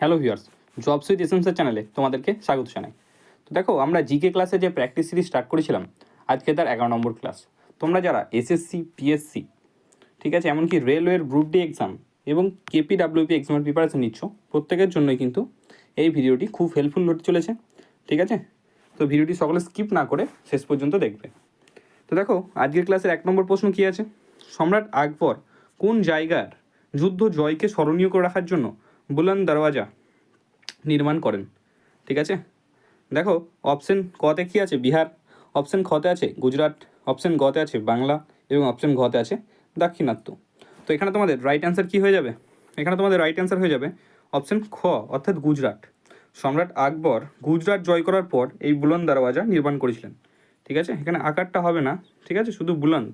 Hello viewers jobs with এসএমসের চ্যানেলে তোমাদেরকে স্বাগত জানাই। তো দেখো, আমরা জিকে ক্লাসে যে প্র্যাকটিস সিরিজ স্টার্ট করেছিলাম, আজকে তার এগারো নম্বর ক্লাস তোমরা যারা এসএসসি পিএসসি ঠিক আছে, এমনকি রেলওয়ের গ্রুপ ডি এক্সাম এবং কেপি ডাব্লিউপি এক্সামের প্রিপারেশন নিচ্ছ, প্রত্যেকের জন্যই কিন্তু এই ভিডিওটি খুব হেল্পফুল হতে চলেছে, ঠিক আছে? তো ভিডিওটি সকলে স্কিপ না করে শেষ পর্যন্ত দেখবে। তো দেখো, আজকের ক্লাসের এক নম্বর প্রশ্ন কী আছে? সম্রাট আকবর কোন জায়গার যুদ্ধ জয়কে স্মরণীয় করে রাখার জন্য বুলন্দ দরওয়াজা নির্মাণ করেন, ঠিক আছে? দেখো অপশন কতে কী আছে? বিহার অপশন খতে আছে গুজরাট অপশন গতে আছে বাংলা এবং অপশন ঘতে আছে দাক্ষিণাত্য। তো এখানে তোমাদের রাইট অ্যান্সার কী হয়ে যাবে? এখানে তোমাদের রাইট অ্যান্সার হয়ে যাবে অপশন খ, অর্থাৎ গুজরাট। সম্রাট আকবর গুজরাট জয় করার পর এই বুলন্দ দরওয়াজা নির্মাণ করেছিলেন, ঠিক আছে? এখানে আকারটা হবে না, ঠিক আছে? শুধু বুলন্দ।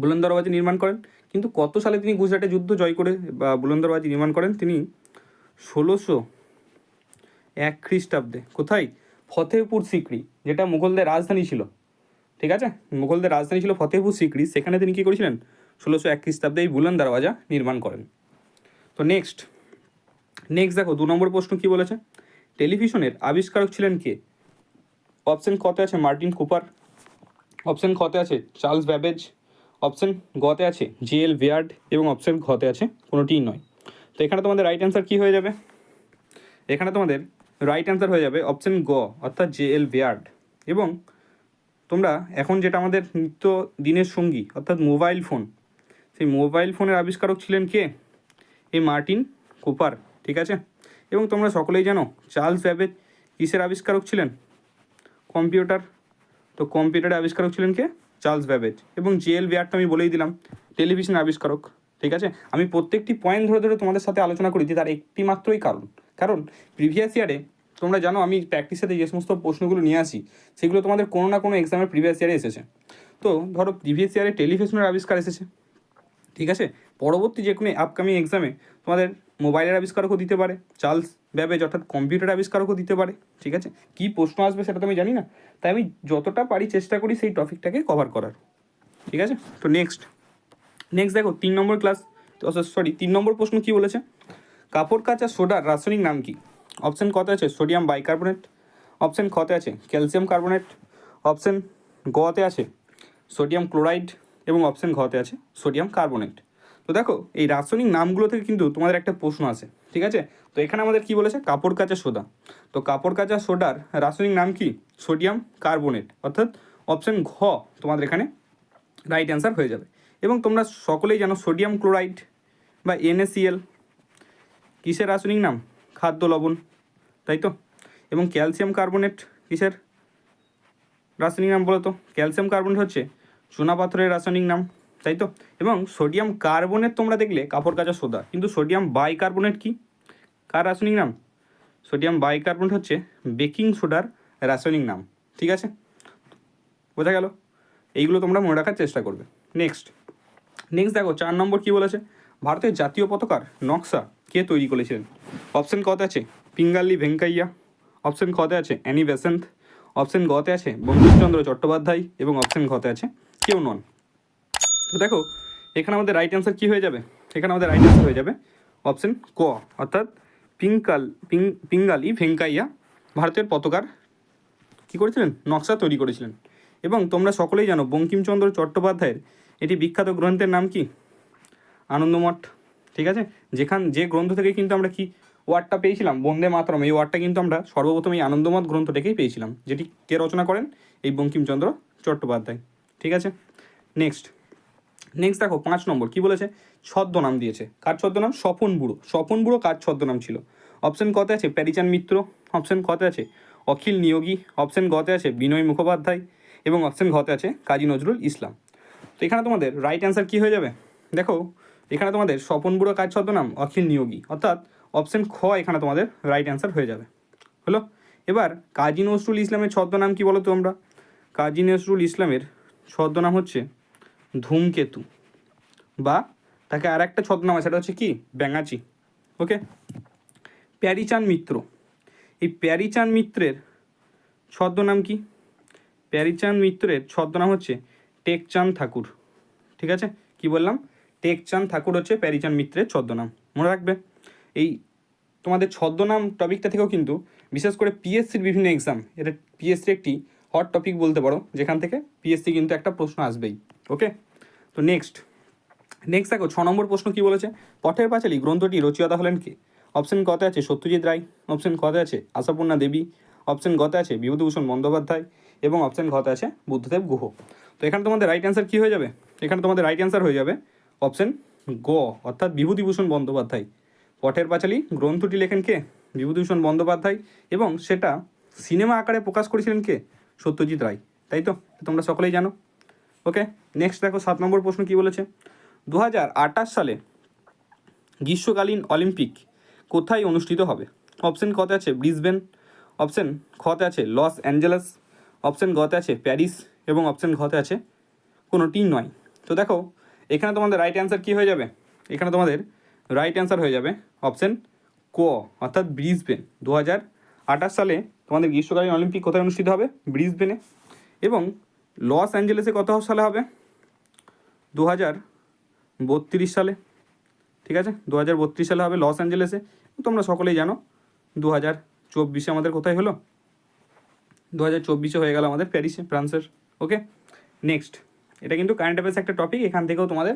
বুলন্দ দরওয়াজা নির্মাণ করেন কিন্তু কত সালে তিনি গুজরাটে যুদ্ধ জয় করে, বা বুলন্দ দরওয়াজা নির্মাণ করেন? তিনি ষোলোশো এক খ্রিস্টাব্দে। কোথায়? ফতেহপুর সিকরি, যেটা মুঘলদের রাজধানী ছিল। ঠিক আছে? মুঘলদের রাজধানী ছিল ফতেহপুর সিকরি। সেখানে তিনি কী করেছিলেন? ষোলোশো এক খ্রিস্টাব্দে এই বুলন্দ দরওয়াজা নির্মাণ করেন। তো নেক্সট নেক্সট দেখো, দু নম্বর প্রশ্ন কি বলেছে? টেলিভিশনের আবিষ্কারক ছিলেন কে? অপশন কতে আছে মার্টিন কুপার অপশন খতে আছে চার্লস ব্যাবেজ অপশন গতে আছে জে এল ভিয়ার্ড এবং অপশন ঘতে আছে কোনোটিই নয়। তো এখানে তোমাদের রাইট অ্যান্সার কী হয়ে যাবে? এখানে তোমাদের রাইট অ্যান্সার হয়ে যাবে অপশান গ, অর্থাৎ জে এল ভিয়ার্ড। এবং তোমরা এখন যেটা আমাদের নিত্য দিনের সঙ্গী, অর্থাৎ মোবাইল ফোন সেই মোবাইল ফোনের আবিষ্কারক ছিলেন কে? এই মার্টিন কুপার, ঠিক আছে? এবং তোমরা সকলেই জানো, চার্লস ব্যাবেজ কিসের আবিষ্কারক ছিলেন? কম্পিউটার, তো কম্পিউটারের আবিষ্কারক ছিলেন কে? চার্লস ব্যাবেজ এবং জেএল বিয়ারটা আমি বলেই দিলাম, টেলিভিশন আবিষ্কারক, ঠিক আছে? আমি প্রত্যেকটি পয়েন্ট ধরে ধরে তোমাদের সাথে আলোচনা করি যে তার একটি মাত্রই কারণ। কারণ প্রিভিয়াস ইয়ারে তোমরা জানো আমি প্র্যাকটিসেতে যে সমস্ত প্রশ্নগুলো নিয়ে আসি, সেগুলো তোমাদের কোনো না কোনো এক্সামের প্রিভিয়াস ইয়ারে এসেছে। তো ধরো প্রিভিয়াস ইয়ারে টেলিভিশনের আবিষ্কার এসেছে, ঠিক আছে? পরবর্তী যে কোনো আপকামিং এক্সামে তোমাদের মোবাইলের আবিষ্কারকও দিতে পারে, চার্লস ব্যাবেজ অর্থাৎ কম্পিউটার আবিষ্কারকও দিতে পারে, ঠিক আছে? কী প্রশ্ন আসবে সেটা তো আমি জানি না। তাই আমি যতটা পারি চেষ্টা করি সেই টপিকটাকে কভার করার, ঠিক আছে? তো নেক্সট নেক্সট দেখো, তিন নম্বর ক্লাস সরি তিন নম্বর প্রশ্ন কি বলেছে? কাপড়, কাচা সোডার রাসায়নিক নাম কি? অপশান কত আছে সোডিয়াম বাইকার্বনেট অপশান খতে আছে ক্যালসিয়াম কার্বনেট অপশান গতে আছে সোডিয়াম ক্লোরাইড এবং অপশন ঘতে আছে সোডিয়াম কার্বনেট তো দেখো, এই রাসায়নিক নামগুলো থেকে কিন্তু তোমাদের একটা প্রশ্ন আছে, ঠিক আছে? তো এখানে আমাদের কি বলেছে? কাপড় কাচা সোডা। তো কাপড় কাচা সোডার রাসায়নিক নাম কি? Sodium carbonate. অর্থাৎ অপশন ঘ তোমাদের এখানে রাইট অ্যান্সার হয়ে যাবে। এবং তোমরা সকলেই জানো সোডিয়াম ক্লোরাইড বা এনএসিএল কিসের রাসায়নিক নাম? খাদ্য লবণ, তাই তো? এবং ক্যালসিয়াম কার্বনেট কিসের রাসায়নিক নাম বলো তো? ক্যালসিয়াম কার্বনেট হচ্ছে চুনাপাথরের রাসায়নিক নাম। তাই তো? এবং সোডিয়াম কার্বনেট তোমরা দেখলে, কাপড় কাচা সোদা, কিন্তু সোডিয়াম বাইকার্বনেট কি? কার রাসায়নিক নাম? সোডিয়াম বাইকার্বনেট হচ্ছে বেকিং সোডার রাসায়নিক নাম, ঠিক আছে? বোঝা গেল? এইগুলো তোমরা মনে রাখার চেষ্টা করবে। নেক্সট নেক্সট দেখো, চার নম্বর কি বলেছে? ভারতের জাতীয় পতাকার নকশা কে তৈরি করেছিলেন? অপশন কতে আছে পিঙ্গাল্লি ভেঙ্কাইয়া অপশন কতে আছে অ্যানি বেসেন্থ অপশন গতে আছে বঙ্কিমচন্দ্র চট্টোপাধ্যায়, এবং অপশন ঘতে আছে কেউ নন। তো দেখো, এখানে আমাদের রাইট অ্যান্সার কী হয়ে যাবে? এখানে আমাদের রাইট অ্যান্সার হয়ে যাবে অপশন ক, অর্থাৎ পিঙ্কাল, পিং, পিঙ্গালি, ভেঙ্কাইয়া ভারতের পতাকার কী করেছিলেন? নকশা তৈরি করেছিলেন। এবং তোমরা সকলেই জানো, বঙ্কিমচন্দ্র চট্টোপাধ্যায়ের এটি বিখ্যাত গ্রন্থের নাম কি? আনন্দমঠ, ঠিক আছে? যেখান, যে গ্রন্থ থেকে কিন্তু আমরা কি ওয়ার্ডটা পেয়েছিলাম? বন্দে মাতরম, এই ওয়ার্ডটা কিন্তু আমরা সর্বপ্রথম এই আনন্দমঠ গ্রন্থ থেকেই পেয়েছিলাম, যেটি কে রচনা করেন? এই বঙ্কিমচন্দ্র চট্টোপাধ্যায়, ঠিক আছে? নেক্সট নেক্সট দেখো, পাঁচ নম্বর, কি বলেছে? ছদ্মনাম দিয়েছে। কার ছদ্মনাম? স্বপন বুড়ো। স্বপন বুড়ো কার ছদ্মনাম ছিল? অপশন কতে আছে প্যারিচান মিত্র অপশন কতে আছে অখিল নিয়োগী অপশন গতে আছে বিনয় মুখোপাধ্যায় এবং অপশন ঘতে আছে কাজী নজরুল ইসলাম। তো এখানে তোমাদের রাইট অ্যান্সার কী হয়ে যাবে? দেখো, এখানে তোমাদের স্বপন বুড়ো কাজ ছদ্মনাম? অখিল নিয়োগী। অর্থাৎ অপশন খ এখানে তোমাদের রাইট অ্যান্সার হয়ে যাবে। হলো? এবার কাজী নজরুল ইসলামের ছদ্মনাম কি বলো তোমরা কাজী নজরুল ইসলামের ছদ্মনাম হচ্ছে ধূমকেতু বা তাকে আর একটা ছদ্মনাম আছে, সেটা হচ্ছে কি? ব্যাঙাচি। ওকে প্যারিচাঁদ মিত্র। এই প্যারিচাঁদ মিত্রের ছদ্মনাম কি? প্যারিচাঁদ মিত্রের ছদ্মনাম হচ্ছে টেকচাঁদ ঠাকুর। ঠিক আছে? কি বললাম? টেকচাঁদ ঠাকুর হচ্ছে প্যারিচাঁদ মিত্রের ছদ্মনাম। মনে রাখবে? এই তোমাদের ছদ্মনাম টপিকটা থেকেও কিন্তু, বিশেষ করে পিএসসির বিভিন্ন এক্সাম এটা পিএসসি একটি হট টপিক বলতে পারো, যেখান থেকে পিএসসি কিন্তু একটা প্রশ্ন আসবেই। ওকে তো নেক্সট নেক্সট দেখো, ছ নম্বর প্রশ্ন কি বলেছে? পথের পাঁচালী গ্রন্থটি রচয়িতা হলেন কে? অপশন কতে আছে সত্যজিৎ রায় অপশন কতে আছে আশাপূর্ণা দেবী অপশন গতে আছে বিভূতিভূষণ বন্দ্যোপাধ্যায় এবং অপশন ঘতে আছে বুদ্ধদেব গুহ। তো এখানে তোমাদের রাইট অ্যান্সার কী হয়ে যাবে? এখানে তোমাদের রাইট অ্যান্সার হয়ে যাবে অপশন গ, অর্থাৎ বিভূতিভূষণ বন্দ্যোপাধ্যায়। পথের পাঁচালী গ্রন্থটি লেখেন কে? বিভূতিভূষণ বন্দ্যোপাধ্যায় এবং সেটা সিনেমা আকারে প্রকাশ করেছিলেন কে? সত্যজিৎ রায়। তাই তো? তোমরা সকলেই জানো। ওকে নেক্সট দেখো সাত নম্বর প্রশ্ন কি বলেছে? দু হাজার আটাশ সালে গ্রীষ্মকালীন অলিম্পিক কোথায় অনুষ্ঠিত হবে? অপশন কতে আছে ব্রিসবেন অপশন খতে আছে লস অ্যাঞ্জেলেস অপশন গতে আছে প্যারিস এবং অপশন ঘতে আছে কোনোটিই নয়। তো দেখো, এখানে তোমাদের রাইট অ্যান্সার কী হয়ে যাবে? এখানে তোমাদের রাইট অ্যান্সার হয়ে যাবে অপশন ক, অর্থাৎ ব্রিসবেন। দু হাজার আঠাশ সালে তোমাদের গ্রীষ্মকালীন অলিম্পিক কোথায় অনুষ্ঠিত হবে? ব্রিসবেনে। এবং লস অ্যাঞ্জেলেসে কত সালে হবে? দু হাজার বত্রিশ সালে। ঠিক আছে? দু হাজার বত্রিশ সালে হবে লস অ্যাঞ্জেলেসে। তোমরা সকলেই জানো দু হাজার চব্বিশে আমাদের কোথায় হলো? দু হাজার চব্বিশে হয়ে গেল আমাদের প্যারিসে, ফ্রান্সের। ওকে? নেক্সট এটা কিন্তু কারেন্ট অ্যাফেয়ার্স একটা টপিক এখান থেকেও তোমাদের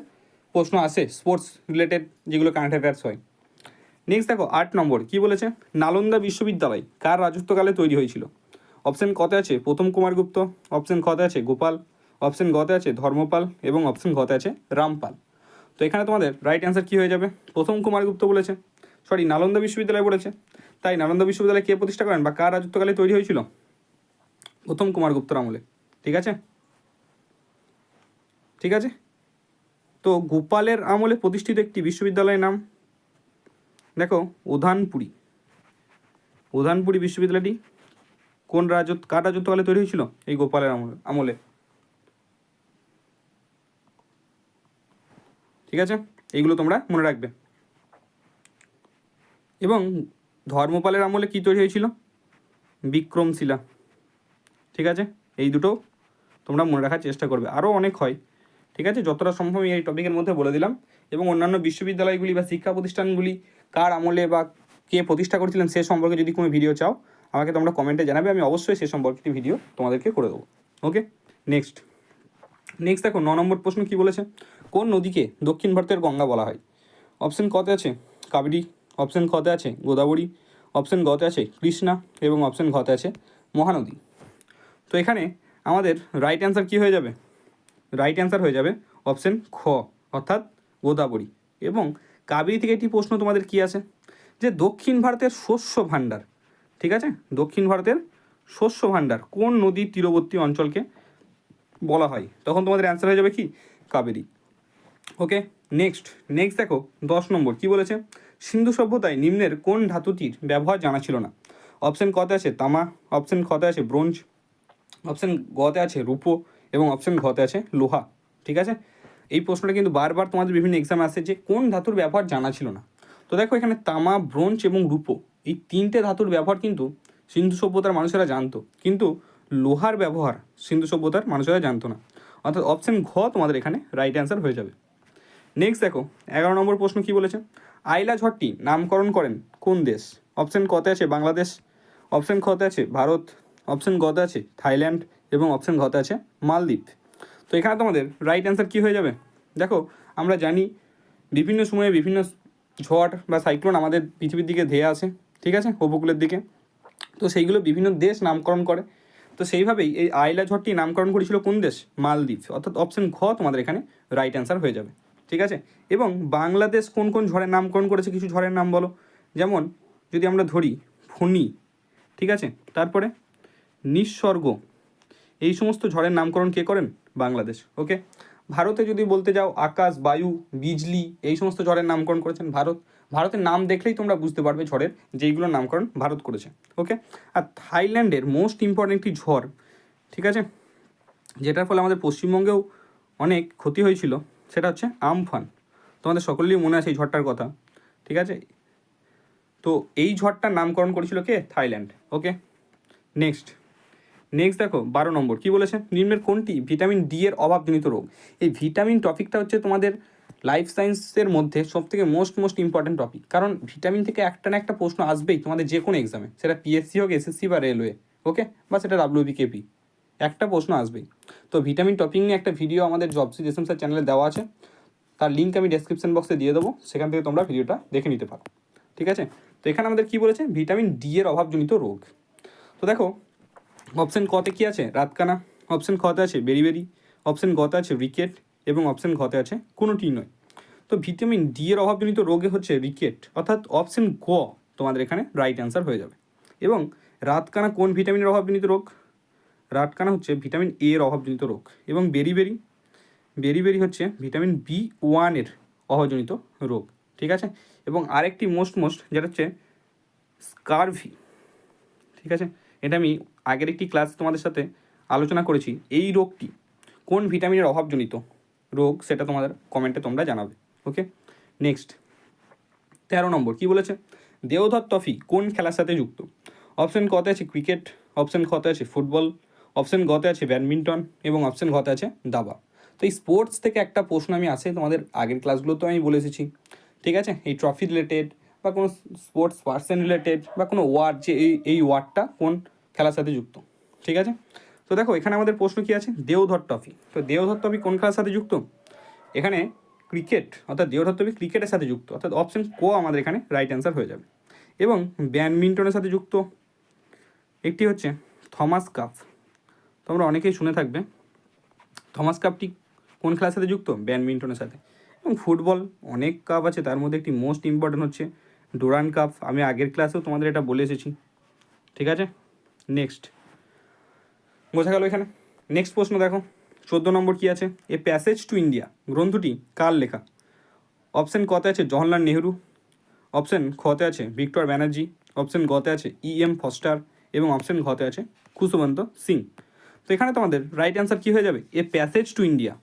প্রশ্ন আসে স্পোর্টস রিলেটেড যেগুলো কারেন্ট অ্যাফেয়ার্স হয়। নেক্সট দেখো, আট নম্বর, কি বলেছে? নালন্দা বিশ্ববিদ্যালয়, কার রাজত্বকালে তৈরি হয়েছিল? অপশন কতে আছে? প্রথম কুমারগুপ্ত অপশন খতে আছে গোপাল, অপশন গতে আছে ধর্মপাল এবং অপশন ঘতে আছে রামপাল। তো এখানে তোমাদের রাইট অ্যান্সার কী হয়ে যাবে? প্রথম কুমারগুপ্ত বলেছে সরি নালন্দা বিশ্ববিদ্যালয় বলেছে। তাই নালন্দা বিশ্ববিদ্যালয় কে প্রতিষ্ঠা করেন বা কার রাজত্বকালে তৈরি হয়েছিল? প্রথম কুমার গুপ্তর আমলে ঠিক আছে? ঠিক আছে? তো গোপালের আমলে প্রতিষ্ঠিত একটি বিশ্ববিদ্যালয়ের নাম, দেখো, উধানপুরী। উধানপুরি বিশ্ববিদ্যালয়টি কোন রাজত্ব, কার রাজত্বকালে তৈরি হয়েছিল? এই গোপালের আমলে আমলে। ঠিক আছে? এইগুলো তোমরা মনে রাখবে। এবং ধর্মপালের আমলে কি তৈরি হয়েছিল? বিক্রমশিলা। ঠিক আছে? এই দুটো তোমরা মনে রাখার চেষ্টা করবে। আরও অনেক হয়। ঠিক আছে? যতটা সম্ভব এই টপিকের মধ্যে বলে দিলাম। এবং অন্যান্য বিশ্ববিদ্যালয়গুলি বা শিক্ষা প্রতিষ্ঠানগুলি কার আমলে বা কে প্রতিষ্ঠা করেছিলেন সে সম্পর্কে যদি কোনো ভিডিও চাও আমাকে তোমরা কমেন্টে জানাবে, আমি অবশ্যই সে সম্পর্কে একটি ভিডিও তোমাদেরকে করে দেবো। ওকে নেক্সট নেক্সট দেখো, ন নম্বর প্রশ্ন কি বলেছে? কোন নদীকে দক্ষিণ ভারতের গঙ্গা বলা হয়? অপশন কতে আছে কাবেরী অপশন কতে আছে গোদাবরী অপশন গতে আছে কৃষ্ণা এবং অপশন ঘতে আছে মহানদী। তো এখানে আমাদের রাইট অ্যান্সার কী হয়ে যাবে? রাইট অ্যান্সার হয়ে যাবে অপশন খ, অর্থাৎ গোদাবরী। এবং কাবেরী থেকে একটি প্রশ্ন তোমাদের কি আছে? যে দক্ষিণ ভারতের শস্য ভাণ্ডার ঠিক আছে? দক্ষিণ ভারতের শস্য ভাণ্ডার কোন নদীর তীরবর্তী অঞ্চলকে বলা হয়? তখন তোমাদের অ্যান্সার হয়ে যাবে কি? কাবেরী। ওকে নেক্সট নেক্সট দেখো, দশ নম্বর, কি বলেছে? সিন্ধু সভ্যতায় নিম্নের কোন ধাতুটির ব্যবহার জানা ছিল না? অপশন কতে আছে তামা অপশন খতে আছে ব্রোঞ্জ অপশন গতে আছে রূপো এবং অপশন ঘতে আছে লোহা। ঠিক আছে? এই প্রশ্নটা কিন্তু বারবার তোমাদের বিভিন্ন এক্সাম আসে যে কোন ধাতুর ব্যবহার জানা ছিল না। তো দেখো এখানে তামা, ব্রোঞ্জ এবং রূপো। এই তিনটে ধাতুর ব্যবহার কিন্তু সিন্ধু সভ্যতার মানুষেরা জানতো। কিন্তু লোহার ব্যবহার সিন্ধু সভ্যতার মানুষেরা জানতো না। অর্থাৎ অপশন ঘ তোমাদের এখানে রাইট অ্যান্সার হয়ে যাবে। নেক্সট দেখো, এগারো নম্বর প্রশ্ন কি বলেছে? আইলা ঝড়টি নামকরণ করেন কোন দেশ? অপশন কতে আছে বাংলাদেশ অপশন খতে আছে ভারত অপশন গতে আছে থাইল্যান্ড এবং অপশন ঘতে আছে মালদ্বীপ। তো এখানে তোমাদের রাইট অ্যান্সার কী হয়ে যাবে? দেখো, আমরা জানি বিভিন্ন সময়ে বিভিন্ন ঝড় বা সাইক্লোন আমাদের পৃথিবীর দিকে ধেয়ে আসে। ঠিক আছে উপকূলের দিকে। তো সেইগুলো বিভিন্ন দেশ নামকরণ করে। তো সেইভাবেই এই আইলা ঝড়টি নামকরণ করেছিল কোন দেশ? মালদ্বীপ অর্থাৎ অপশন ঘ তোমাদের এখানে রাইট অ্যান্সার হয়ে যাবে। ঠিক আছে? এবং বাংলাদেশ কোন কোন ঝড়ের নামকরণ করেছে কিছু ঝড়ের নাম বলো। যেমন যদি আমরা ধরি ফণি, ঠিক আছে? তারপরে নিঃস্বর্গ। এই সমস্ত ঝড়ের নামকরণ কে করেন? বাংলাদেশ। ওকে? ভারতে যদি বলতে যাও আকাশ, বায়ু, বিজলি, এই সমস্ত ঝড়ের নামকরণ করেছেন ভারত। ভারতের নাম দেখলেই তোমরা বুঝতে পারবে ঝড়ের যেইগুলোর নামকরণ ভারত করেছে ওকে আর থাইল্যান্ডের মোস্ট ইম্পর্টেন্ট একটি ঝড়, ঠিক আছে? যেটার ফলে আমাদের পশ্চিমবঙ্গেও অনেক ক্ষতি হয়েছিল, সেটা হচ্ছে আমফান। তোমাদের সকলেরই মনে আছে এই ঝড়টার কথা, ঠিক আছে? তো এই ঝড়টার নামকরণ করেছিল কে? থাইল্যান্ড ওকে নেক্সট নেক্সট দেখো, বারো নম্বর, কি বলেছে? নিম্নের কোনটি? ভিটামিন ডি এর অভাবজনিত রোগ। এই ভিটামিন টপিকটা হচ্ছে তোমাদের লাইফ সায়েন্সের মধ্যে সব থেকে মোস্ট মোস্ট ইম্পর্টেন্ট টপিক কারণ ভিটামিন থেকে একটা না একটা প্রশ্ন আসবেই তোমাদের যে কোনো এক্সামে সেটা পিএসসি হোক এসএসসি বা রেলওয়ে ওকে বা সেটা ডাব্লিউবিকেপি একটা প্রশ্ন আসবেই। তো ভিটামিন টপিক নিয়ে একটা ভিডিও আমাদের জব সিজেশন স্যার চ্যানেলে দেওয়া আছে। তার লিঙ্ক আমি ডেসক্রিপশন বক্সে দিয়ে দেবো। সেখান থেকে তোমরা ভিডিওটা দেখে নিতে পারো। ঠিক আছে? তো এখানে আমাদের কি বলেছে? ভিটামিন ডি এর অভাবজনিত রোগ। তো দেখো অপশন কতে কি আছে? রাতকানা। অপশন খতে আছে বেরিবেরি। অপশন গতে আছে রিকেট এবং অপশন ঘতে আছে কোনোটি নয়। তো ভিটামিন ডি এর অভাবজনিত রোগে হচ্ছে রিকেট, অর্থাৎ অপশন গ, তোমাদের এখানে রাইট অ্যান্সার হয়ে যাবে। এবং রাতকানা কোন ভিটামিনের অভাবজনিত রোগ? রাতকানা হচ্ছে ভিটামিন এ এর অভাবজনিত রোগ এবং বেরিবেরি বেরিবেরি হচ্ছে ভিটামিন বি ওয়ানের অভাবজনিত রোগ, ঠিক আছে? এবং আরেকটি মোস্ট মোস্ট যেটা হচ্ছে স্কারভি ঠিক আছে? এটা আমি আগের একটি ক্লাস তোমাদের সাথে আলোচনা করেছি। এই রোগটি কোন ভিটামিনের অভাবজনিত রোগ সেটা তোমাদের কমেন্টে তোমরা জানাবে। ওকে? নেক্সট তেরো নম্বর, কি বলেছে? দেওধর ট্রফি কোন খেলার সাথে যুক্ত? অপশন কতে আছে ক্রিকেট অপশন খতে আছে ফুটবল অপশন গতে আছে ব্যাডমিন্টন এবং অপশন ঘতে আছে দাবা। তো এই স্পোর্টস থেকে একটা প্রশ্ন আমি আসে, তোমাদের আগের ক্লাসগুলোতেও আমি বলে এসেছি। ঠিক আছে? এই ট্রফি রিলেটেড বা কোনো স্পোর্টস পার্সন রিলেটেড বা কোনো ওয়ার্ড যে এই এই ওয়ার্ডটা কোন খেলার সাথে যুক্ত? ঠিক আছে? তো দেখো, এখানে আমাদের প্রশ্ন কি আছে? দেওধর ট্রফি তো দেওধর ট্রফি কোন খেলার সাথে যুক্ত? এখানে ক্রিকেট অর্থাৎ দেওধর ক্রিকেটের সাথে যুক্ত, অর্থাৎ অপশন কো আমাদের এখানে রাইট অ্যান্সার হয়ে যাবে। এবং ব্যাডমিন্টনের সাথে যুক্ত, একটি হচ্ছে থমাস কাপ তোমরা অনেকেই শুনে থাকবে থমাস কাপটি কোন খেলার সাথে যুক্ত? ব্যাডমিন্টনের সাথে। এবং ফুটবল অনেক কাপ আছে, তার মধ্যে একটি মোস্ট ইম্পর্টেন্ট হচ্ছে ডোরান কাপ আমি আগের ক্লাসেও তোমাদের এটা বলে এসেছি। ঠিক আছে? নেক্সট বোঝা গেল এখানে। নেক্সট প্রশ্ন দেখো। চোদ্দ নম্বর কি আছে? এ প্যাসেজ টু ইন্ডিয়া গ্রন্থটি কার লেখা? অপশান কতে আছে জওহরলাল নেহরু অপশান খতে আছে ভিক্টর ব্যানার্জি অপশন গতে আছে ই এম ফস্টার এবং অপশন ঘতে আছে খুশবন্ত সিং। তো এখানে তোমাদের রাইট অ্যান্সার কী হয়ে যাবে? এ প্যাসেজ টু ইন্ডিয়া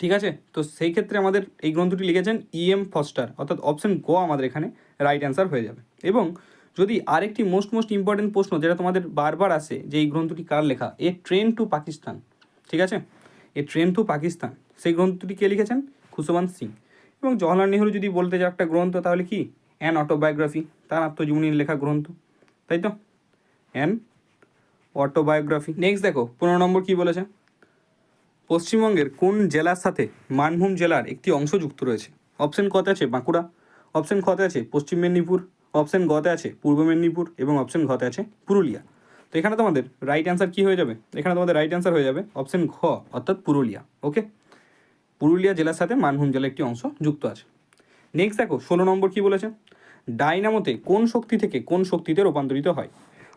ঠিক আছে? তো সেই ক্ষেত্রে আমাদের এই গ্রন্থটি লিখেছেন ই এম ফস্টার অর্থাৎ অপশান গ আমাদের এখানে রাইট অ্যান্সার হয়ে যাবে। এবং যদি আরেকটি মোস্ট মোস্ট ইম্পর্টেন্ট প্রশ্ন যেটা তোমাদের বারবার আসে যে এই গ্রন্থটি কার লেখা? এ ট্রেন টু পাকিস্তান ঠিক আছে? A train to Pakistan. সেই গ্রন্থটি কে লিখেছেন? খুশবন্ত সিং। এবং জওহরলাল নেহরু যদি বলতে যাও একটা গ্রন্থ, তাহলে কি? অ্যান অটোবায়োগ্রাফি তার আত্মজীবনীর লেখা গ্রন্থ। তাই তো? অ্যান অটোবায়োগ্রাফি নেক্সট দেখো, পনেরো নম্বর কি বলেছে? পশ্চিমবঙ্গের কোন জেলার সাথে মানভূম জেলার একটি অংশ যুক্ত রয়েছে? অপশন কতে আছে বাঁকুড়া অপশন খতে আছে পশ্চিম মেদিনীপুর অপশন গতে আছে পূর্ব মেদিনীপুর, এবং অপশন ঘতে আছে পুরুলিয়া। তো এখানে তোমাদের রাইট অ্যান্সার কী হয়ে যাবে? এখানে তোমাদের রাইট অ্যান্সার হয়ে যাবে অপশন ঘ, অর্থাৎ পুরুলিয়া ওকে পুরুলিয়া জেলার সাথে মানভূম জেলার একটি অংশ যুক্ত আছে। নেক্সট দেখো, ষোলো নম্বর কি বলেছে? ডাইনামোতে কোন শক্তি থেকে কোন শক্তিতে রূপান্তরিত হয়?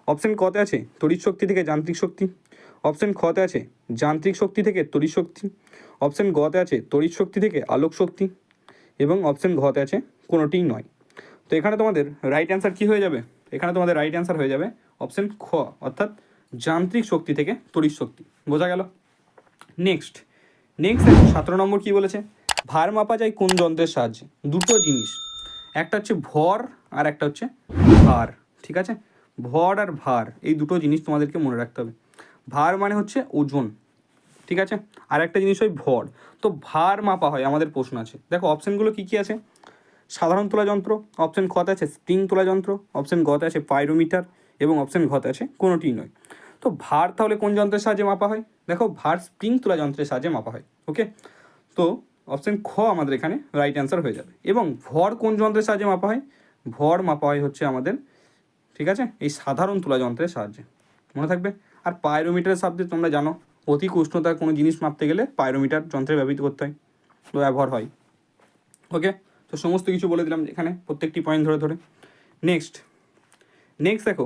অপশন কতে আছে তড়িৎ শক্তি থেকে যান্ত্রিক শক্তি। অপশন খতে আছে যান্ত্রিক শক্তি থেকে তড়িৎ শক্তি। অপশন গতে আছে তড়িৎ শক্তি থেকে আলোক শক্তি। এবং অপশন ঘতে আছে কোনোটিই নয়। তো এখানে তোমাদের রাইট অ্যান্সার কী হয়ে যাবে? এখানে তোমাদের রাইট অ্যান্সার হয়ে যাবে অপশান খ, অর্থাৎ যান্ত্রিক শক্তি থেকে তড়িৎ শক্তি। বোঝা গেল? নেক্সট নেক্সট সতেরো নম্বর কি বলেছে? ভার মাপা যায় কোন যন্ত্রের সাহায্যে? দুটো জিনিস, একটা হচ্ছে ভর আর একটা হচ্ছে ভার, ঠিক আছে? ভর আর ভার, এই দুটো জিনিস তোমাদেরকে মনে রাখতে হবে। ভার মানে হচ্ছে ওজন, ঠিক আছে? আর একটা জিনিস হয় ভর, তো ভার মাপা হয়, আমাদের প্রশ্ন আছে। দেখো অপশানগুলো কী কী আছে? সাধারণ তোলা যন্ত্র অপশন খতে আছে স্প্রিং তোলা যন্ত্র অপশন গতে আছে পাইরোমিটার এবং অপশন ঘতে আছে কোনোটিই নয়। তো ভার তাহলে কোন যন্ত্রের সাহায্যে মাপা হয়? দেখো ভার স্প্রিং তোলা যন্ত্রের সাহায্যে মাপা হয় ওকে তো অপশন খ আমাদের এখানে রাইট অ্যান্সার হয়ে যাবে। এবং ভর কোন যন্ত্রের সাহায্যে মাপা হয়? ভর মাপা হয় হচ্ছে আমাদের, ঠিক আছে? এই সাধারণ তোলা যন্ত্রের সাহায্যে, মনে থাকবে? আর পাইরোমিটারের সাহায্যে তোমরা জানো অধিক উষ্ণতার কোনো জিনিস মাপতে গেলে পাইরোমিটার যন্ত্রে ব্যবহৃত করতে হয় তো ব্যবহার হয় ওকে তো সমস্ত কিছু বলে দিলাম এখানে, প্রত্যেকটি পয়েন্ট ধরে ধরে। নেক্সট নেক্সট দেখো,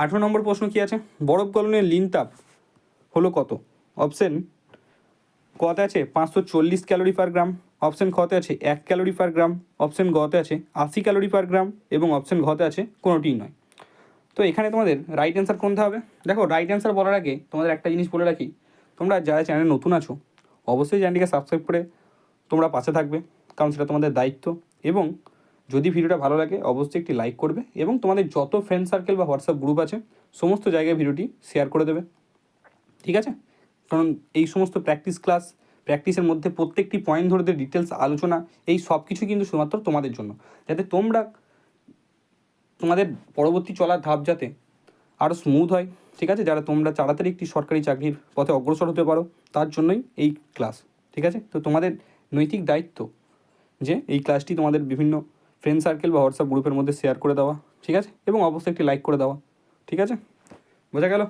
আঠেরো নম্বর প্রশ্ন কি আছে? বরফ গলনের লিন তাপ হলো কত? অপশন কতে আছে পাঁচশো চল্লিশ ক্যালোরি পার গ্রাম অপশন খতে আছে এক ক্যালোরি পার গ্রাম অপশন গতে আছে আশি ক্যালোরি পার গ্রাম এবং অপশন ঘতে আছে কোনোটিই নয়। তো এখানে তোমাদের রাইট অ্যান্সার কোনটা হবে? দেখো রাইট অ্যান্সার বলার আগে তোমাদের একটা জিনিস বলে রাখি। তোমরা যারা চ্যানেলে নতুন আছো, অবশ্যই চ্যানেলটিকে সাবস্ক্রাইব করে তোমরা পাশে থাকবে। কারণ সেটা তোমাদের দায়িত্ব। এবং যদি ভিডিওটা ভালো লাগে, অবশ্যই একটি লাইক করবে এবং তোমাদের যত ফ্রেন্ড সার্কেল বা হোয়াটসঅ্যাপ গ্রুপ আছে, সমস্ত জায়গায় ভিডিওটি শেয়ার করে দেবে। ঠিক আছে? কারণ এই সমস্ত প্র্যাকটিস ক্লাস প্র্যাকটিসের মধ্যে প্রত্যেকটি পয়েন্ট ধরে ডিটেলস আলোচনা, এই সব কিছু কিন্তু শুধুমাত্র তোমাদের জন্য। যাতে তোমরা তোমাদের পরবর্তী চলার ধাপ যাতে আরও স্মুথ হয়, ঠিক আছে? যারা তোমরা তাড়াতাড়ি একটি সরকারি চাকরির পথে অগ্রসর হতে পারো, তার জন্যই এই ক্লাস ঠিক আছে? তো তোমাদের নৈতিক দায়িত্ব যে এই ক্লাসটি তোমাদের বিভিন্ন ফ্রেন্ড সার্কেল বা হোয়াটসঅ্যাপ গ্রুপের মধ্যে শেয়ার করে দেওয়া, ঠিক আছে? এবং অবশ্যই একটি লাইক করে দেওয়া, ঠিক আছে? বোঝা গেল?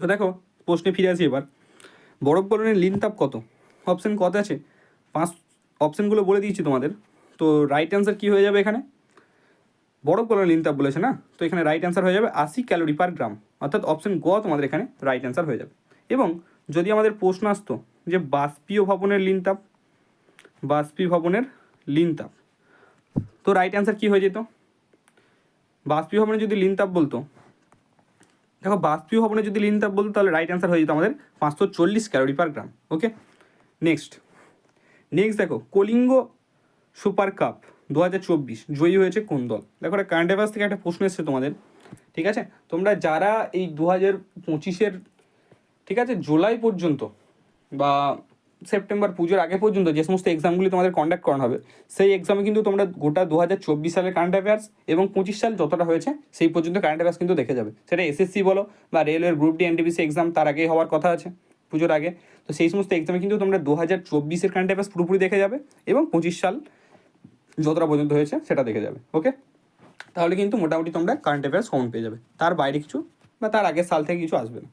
তো দেখো, প্রশ্নে ফিরে আসি এবার। বরফ গলনের লিন তাপ কত? অপশান কত আছে? পাঁচ অপশানগুলো বলে দিয়েছি তোমাদের। তো রাইট অ্যান্সার কী হয়ে যাবে এখানে? বরফ গলনের লিন তাপ বলেছে না? তো এখানে রাইট অ্যান্সার হয়ে যাবে আশি ক্যালোরি পার গ্রাম অর্থাৎ অপশান গ তোমাদের এখানে রাইট অ্যান্সার হয়ে যাবে। এবং যদি আমাদের প্রশ্ন আসতো যে বাষ্পীয় ভবনের লিন তাপ বাষ্পীভবনের লিন তাপ তো রাইট অ্যান্সার কী হয়ে যেত? বাষ্পীভবনে যদি লিন তাপ বলতো, দেখো বাষ্পীভবনে যদি লিন তাপ বলতো, তাহলে রাইট অ্যান্সার হয়ে যেত আমাদের পাঁচশো চল্লিশ calorie per gram okay next next দেখো, কলিঙ্গ সুপার কাপ দু হাজার চব্বিশ, জয়ী হয়েছে কোন দল? দেখো একটা কারেন্ট অ্যাফেয়ার্স থেকে একটা প্রশ্ন এসছে তোমাদের, ঠিক আছে? তোমরা যারা এই দু হাজার পঁচিশের, ঠিক আছে, জুলাই পর্যন্ত বা সেপ্টেম্বর পুজোর আগে পর্যন্ত যে সমস্ত এক্সামগুলি তোমাদের কন্ডাক্ট করানো হবে, সেই এক্সামে কিন্তু তোমরা গোটা দু হাজার চব্বিশ সালের কারেন্ট অ্যাফেয়ার্স এবং পঁচিশ সাল যতটা হয়েছে, সেই পর্যন্ত কারেন্ট অ্যাফেয়ার্স কিন্তু দেখে যাবে। সেটা এসএসসি বলো বা রেলওয়ের গ্রুপ ডি এনটিপিসি এক্সাম তার আগেই হওয়ার কথা আছে পুজোর আগে। তো সেই সমস্ত এক্সামে কিন্তু তোমরা দু হাজার চব্বিশের কারেন্ট অ্যাফেয়ার্স পুরোপুরি দেখে যাবে এবং পঁচিশ সাল যতটা পর্যন্ত হয়েছে সেটা দেখে যাবে ওকে তাহলে কিন্তু মোটামুটি তোমরা কারেন্ট অ্যাফেয়ার্স কমন পেয়ে যাবে। তার বাইরে কিছু বা তার আগের সাল থেকে কিছু আসবে না।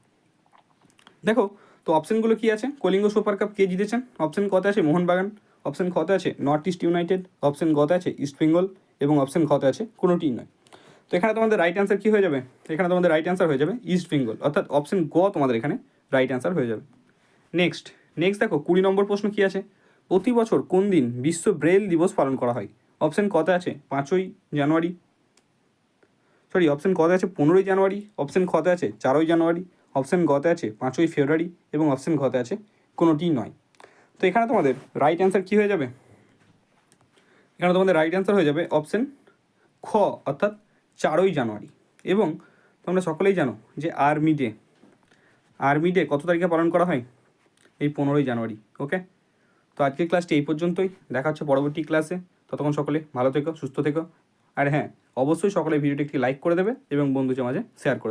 দেখো তো অপশনগুলো কি আছে? কলিঙ্গ সুপার কাপ কে জিতেছেন? অপশন কত আছে? মোহনবাগান। অপশন কত আছে? North east United. অপশন কত আছে? ইস্ট বেঙ্গল। এবং অপশন কত আছে? কোনোটিই নয়। তো এখানে তোমাদের রাইট অ্যান্সার কী হয়ে যাবে? এখানে তোমাদের রাইট অ্যান্সার হয়ে যাবে ইস্ট বেঙ্গল। অর্থাৎ অপশন গ তোমাদের এখানে রাইট অ্যান্সার হয়ে যাবে। নেক্সট নেক্সট দেখো, কুড়ি নম্বর প্রশ্ন কী আছে? প্রতি বছর কোন দিন বিশ্ব ব্রেল দিবস পালন করা হয়? অপশন কত আছে? পাঁচই জানুয়ারি। সরি অপশন কত আছে? পনেরোই জানুয়ারি। অপশন কত আছে? চারই জানুয়ারি। অপশন গতে আছে পাঁচই ফেব্রুয়ারি এবং অপশান গতে আছে কোনোটি নয়। তো এখানে তোমাদের রাইট অ্যান্সার কী হয়ে যাবে? এখানে তোমাদের রাইট অ্যান্সার হয়ে যাবে অপশান খ, অর্থাৎ চারই জানুয়ারি। এবং তোমরা সকলেই জানো যে আর্মি ডে আর্মি ডে কত তারিখে পালন করা হয়? এই পনেরোই জানুয়ারি ওকে তো আজকের ক্লাসটি এই পর্যন্তই। দেখা হচ্ছে পরবর্তী ক্লাসে ততক্ষণ সকলে ভালো থেকো, সুস্থ থেকো। আর হ্যাঁ অবশ্যই সকলে ভিডিওটি একটি লাইক করে দেবে এবং বন্ধুদের মাঝে শেয়ার করে